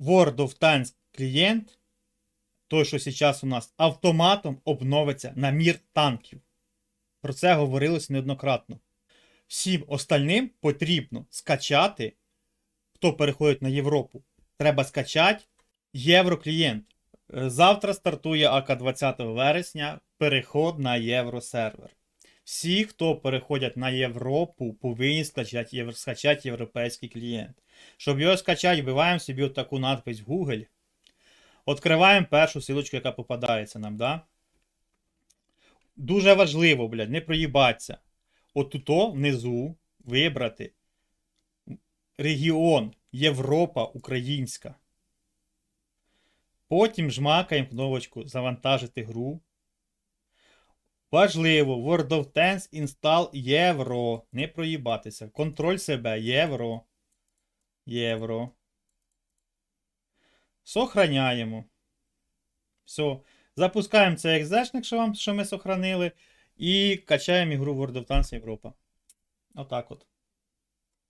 World of Tanks клієнт, той, що зараз у нас, автоматом обновиться на мір танків. Про це говорилось неоднократно. Всім остальним потрібно скачати, хто переходить на Європу, треба скачати євроклієнт. Е, Завтра стартує АК 20 вересня переход на євросервер. Всі, хто переходять на Європу, повинні скачати, скачати європейський клієнт. Щоб його скачати, вбиваємо собі таку надпись в Google. Відкриваємо першу силочку, яка попадається нам, да? Дуже важливо, блядь, не проїбатися. От внизу вибрати регіон Європа Українська. Потім жмакаємо кнопочку Завантажити гру. Важливо, World of Tanks Install Євро. Не проїбатися. Контроль себе. Євро. Євро. Сохраняємо. Все. Запускаємо цей екзешник, що, вам, що ми сохранили. І качаємо ігру World of Tanks Європа. Отак от.